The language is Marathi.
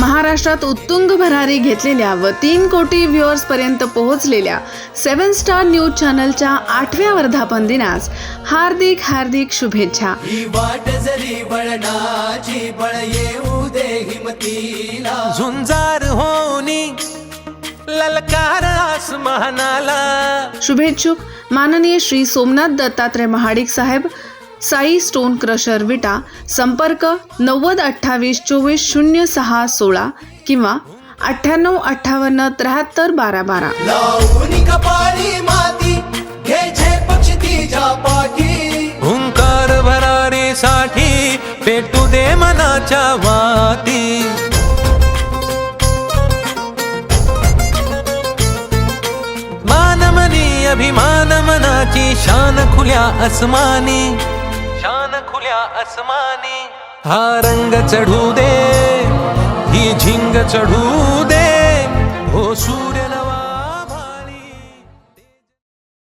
महाराष्ट्रात उत्तुंग भरारी घेतलेल्या व तीन कोटी व्ह्युअर्स पर्यंत पोहोचलेल्या सेवन स्टार न्यूज चॅनलच्या आठव्या वर्धापन दिनास हार्दिक हार्दिक शुभेच्छा. झुंजार होनी ललकार आसमानाला. शुभेच्छुक. माननीय श्री सोमनाथ दत्तात्रय महाडिक साहेब साई स्टोन क्रशर विटा संपर्क नव्वद अठ्ठावीस चोवीस शून्य सहा सोळा किंवा अठ्ठ्याण्णव अठ्ठावन्न त्र्याहत्तर बारा बारा. लावून कपाळी माती पेटू दे मनाच्या वाती. मानमनी अभिमान मनाची शान खुल्या असमानी. खुल्या आसमानी. हा रंग चढू दे ही झिंग चढू दे हो सूर्य